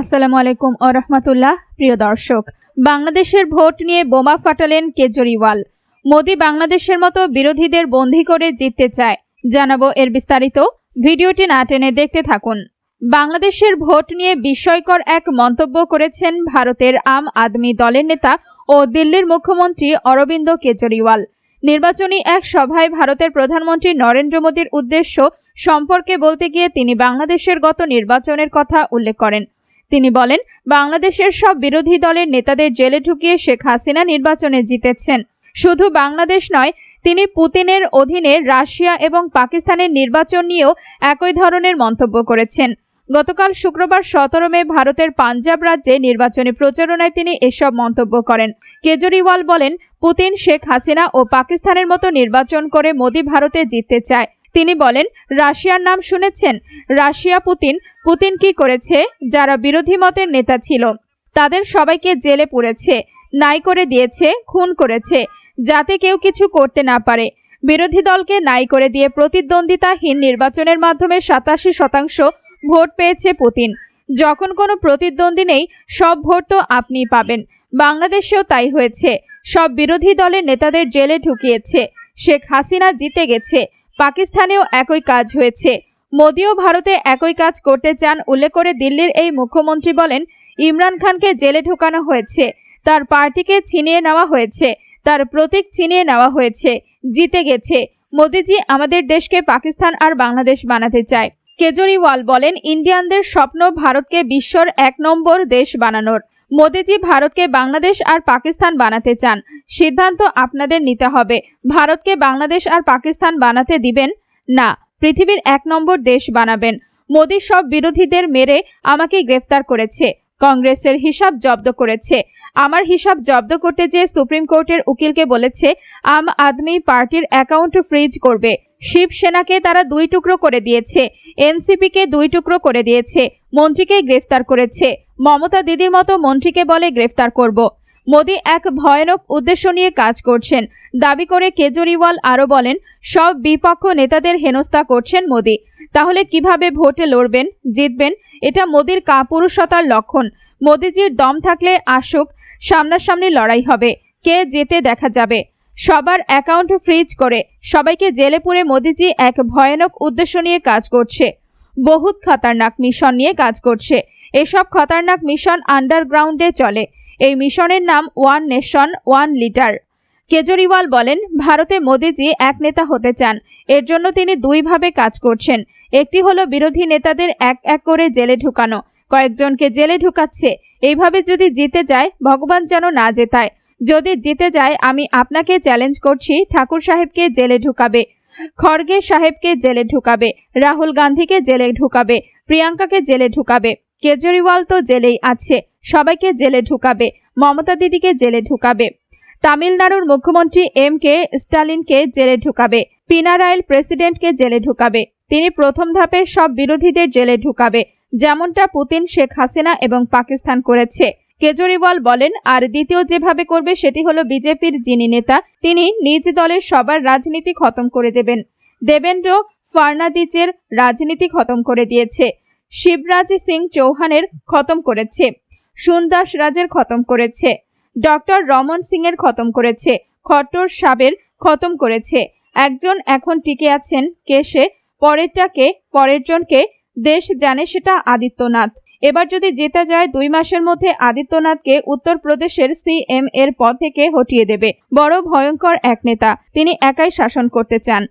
আসসালামু আলাইকুম ও রহমতুল্লাহ, প্রিয় দর্শক। বাংলাদেশের ভোট নিয়ে বোমা ফাটালেন কেজরিওয়াল। মোদি বাংলাদেশের মতো বিরোধীদের বন্দী করে জিততে চায়। জানাব এর বিস্তারিত। ভিডিওটি না টেনে দেখতে থাকুন। বাংলাদেশের ভোট নিয়ে বিস্ময়কর এক মন্তব্য করেছেন ভারতের আম আদমি দলের নেতা ও দিল্লির মুখ্যমন্ত্রী অরবিন্দ কেজরিওয়াল। নির্বাচনী এক সভায় ভারতের প্রধানমন্ত্রী নরেন্দ্র মোদীর উদ্দেশ্য সম্পর্কে বলতে গিয়ে তিনি বাংলাদেশের গত নির্বাচনের কথা উল্লেখ করেন। তিনি বলেন, বাংলাদেশের সব বিরোধী দলের নেতাদের জেলে ঢুকিয়ে শেখ হাসিনা নির্বাচনে জিতেছেন। শুধু বাংলাদেশ নয়, তিনি পুতিনের অধীনে রাশিয়া এবং পাকিস্তানের নির্বাচন নিয়েও একই ধরনের মন্তব্য করেছেন। গতকাল শুক্রবার সতেরো মে ভারতের পাঞ্জাব রাজ্যে নির্বাচনী প্রচারণায় তিনি এসব মন্তব্য করেন। কেজরিওয়াল বলেন, পুতিন শেখ হাসিনা ও পাকিস্তানের মতো নির্বাচন করে মোদী ভারতে জিততে চায়। তিনি বলেন, রাশিয়ার নাম শুনেছেন, রাশিয়া পুতিন পুতিন কি করেছে, যারা বিরোধী মতের নেতা ছিল, তাদের সবাইকে জেলে পুরেছে, নাই করে দিয়েছে, খুন করেছে, যাতে কেউ কিছু করতে না পারে। বিরোধী দলকে নাই করে দিয়ে প্রতিদ্বন্দ্বিতাহীন নির্বাচনের মাধ্যমে সাতাশি শতাংশ ভোট পেয়েছে পুতিন। যখন কোনো প্রতিদ্বন্দ্বী নেই, সব ভোট তো আপনিই পাবেন। বাংলাদেশেও তাই হয়েছে। সব বিরোধী দলের নেতাদের জেলে ঢুকিয়েছে। শেখ হাসিনা জিতে গেছে। পাকিস্তানেও একই কাজ হয়েছে। মোদিও ভারতে একই কাজ করতে চান, উল্লেখ করে দিল্লির এই মুখ্যমন্ত্রী বলেন, ইমরান খানকে জেলে ঢোকানো হয়েছে। তার পার্টিকে ছিনিয়ে নেওয়া হয়েছে। তার প্রতীক ছিনিয়ে নেওয়া হয়েছে। জিতে গেছে। মোদিজি আমাদের দেশকে পাকিস্তান আর বাংলাদেশ বানাতে চায়। কেজরিওয়াল বলেন, ইন্ডিয়ানদের স্বপ্ন ভারতকে বিশ্বর এক নম্বর দেশ বানানোর। মোদিজি ভারতকে বাংলাদেশ আর পাকিস্তান বানাতে চান। সিদ্ধান্ত আপনাদের নিতে হবে। ভারতকে বাংলাদেশ আর পাকিস্তান বানাতে দিবেন? না, পৃথিবীর এক নম্বর দেশ বানাবেন। মোদি সব বিরোধীদের মেরে আমাকে গ্রেফতার করেছে। কংগ্রেসের হিসাব জব্দ করেছে। আমার হিসাব জব্দ করতে যে সুপ্রিম কোর্টের উকিলকে বলেছে, আম আদমি পার্টির অ্যাকাউন্ট ফ্রিজ করবে। শিবসেনাকে তারা দুই টুকরো করে দিয়েছে, এনসিপিকে দুই টুকরো করে দিয়েছে মন্ত্রীকে গ্রেফতার করেছে। মমতা দিদির মতো মন্ত্রীকে বলে গ্রেফতার করব। মোদি এক ভয়ানক উদ্দেশ্য নিয়ে কাজ করছেন। দাবি করে কেজরিওয়াল আরও বলেন, সব বিপক্ষ নেতাদের হেনস্থা করছেন মোদি। তাহলে কীভাবে ভোটে লড়বেন, জিতবেন? এটা মোদির কাপুরুষতার লক্ষণ। মোদিজির দম থাকলে আসুক, সামনাসামনি লড়াই হবে। কে যেতে দেখা যাবে। সবার অ্যাকাউন্ট ফ্রিজ করে সবাইকে জেলে পুরে মোদিজি এক ভয়ানক উদ্দেশ্য নিয়ে কাজ করছে। বহুত খতরনাক মিশন নিয়ে কাজ করছে। এসব খতরনাক মিশন আন্ডারগ্রাউন্ডে চলে। এই মিশনের নাম one nation one litre Kejriwal বলেন, ভারতে মোদিজি এক নেতা হতে চান। এর জন্য তিনি দুইভাবে কাজ করছেন। একটি হলো বিরোধী নেতাদের এক এক করে জেলে ঢুকানো। কয়েকজনকে জেলে ঢুকাচ্ছে। এইভাবে যদি জিতে যায়, ভগবান যেন না জেতায়। যদি জিতে যায়, আমি আপনাকে চ্যালেঞ্জ করছি, ঠাকুর সাহেবকে জেলে ঢুকাবে, খড়গে সাহেবকে জেলে ঢুকাবে, রাহুল গান্ধীকে জেলে ঢুকাবে, প্রিয়াঙ্কাকে জেলে ঢুকাবে, কেজরিওয়াল তো জেলেই আছে, সবাইকে জেলে ঢুকাবে, মমতা দিদিকে জেলে ঢুকাবে, তামিলনাড়ুর মুখ্যমন্ত্রী এম কে স্টালিনকে জেলে ঢুকাবে, পিনারাইল প্রেসিডেন্টকে জেলে ঢুকাবে, তিনি প্রথম ধাপে সব বিরোধীদের জেলে ঢুকাবে, যেমনটা পুতিন, শেখ হাসিনা এবং পাকিস্তান করেছে। কেজরিওয়াল বলেন, আর দ্বিতীয় যেভাবে করবে সেটি হলো বিজেপির যিনি নেতা, তিনি নিজ দলের সবার রাজনীতি খতম করে দেবেন। দেবেন্দ্র ফার্নাদিজের রাজনীতি খতম করে দিয়েছে। শিবরাজ সিং চৌহানের খতম করেছে। সুনদাস রাজের খতম করেছে। ডক্টর রমন সিং এর খতম করেছে। খট্টর সাবের খতম করেছে। একজন এখন টিকে আছেন কে সে পরেরটাকে পরের জনকে দেশ জানে সেটা আদিত্যনাথ। এবার যদি জেতা যায়, দুই মাসের মধ্যে আদিত্যনাথকে উত্তরপ্রদেশের সিএম এর পদ থেকে হটিয়ে দেবে। বড় ভয়ঙ্কর এক নেতা। তিনি একাই শাসন করতে চান।